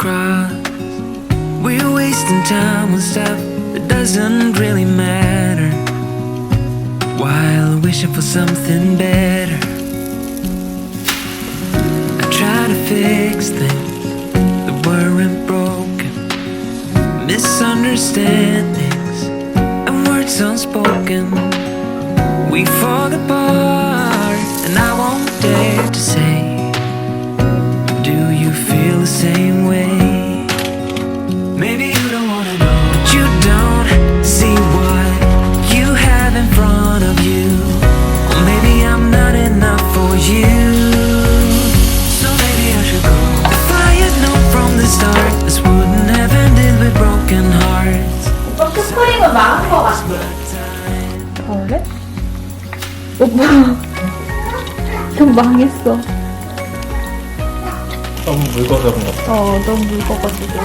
cross. We're wasting time on stuff that doesn't really matter. While wishing for something better. I try to fix things that weren't broken. Misunderstandings and words unspoken. We fall apart, and I won't dare to say, 스프링은 망한 거 같아. 원래? 오빠 좀 망했어. 너무 묽어서 그런 것. 어 너무 묽어가지고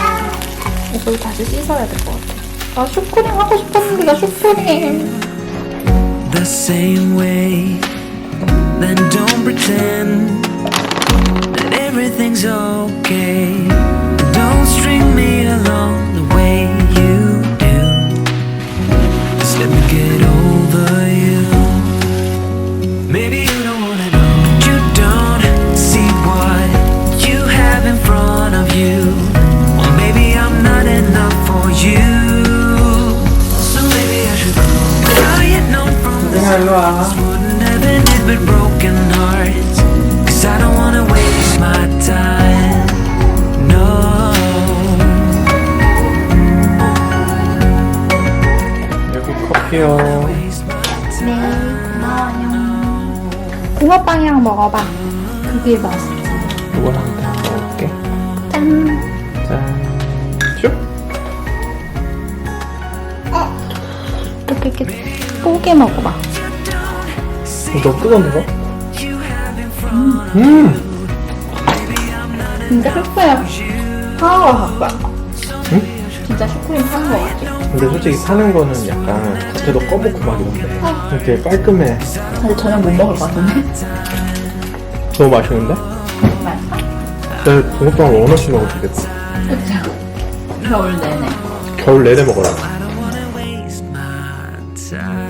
이거 다시 씻어야 될 것 같아. 나 슈크림 하고 싶었는데 나 슈크림. the same way. Then don't pretend Maybe you don't wanna know, but you don't see what you have in front of you. Or maybe I'm not enough for you. So maybe I should go. If I had known from the start, wouldn't have ended with broken hearts. Cause I don't wanna waste my time. No. 여기 커피요. 붕어빵이랑 먹어봐. 그게 맛있지. 이거랑 다 먹을게. 짠. 짠. 슉. 이렇게 이렇게 뽀게 먹어봐. 너무 뜨거운데, have in front 음! 진짜 슈크림 파워가 갖고 와. 진짜 슈크림 파는 거 같지? 근데 솔직히 사는 거는 약간 겉에도 꺼먹고 막 이런데. 이렇게 깔끔해. 근데 저녁 못 먹을 것 같은데? 너무 맛있는데? 맛있어? 내 붕어빵 원어치 먹을 수 있겠다. 그쵸. 겨울 내내. 겨울 내내 먹어라. I don't wanna waste my time.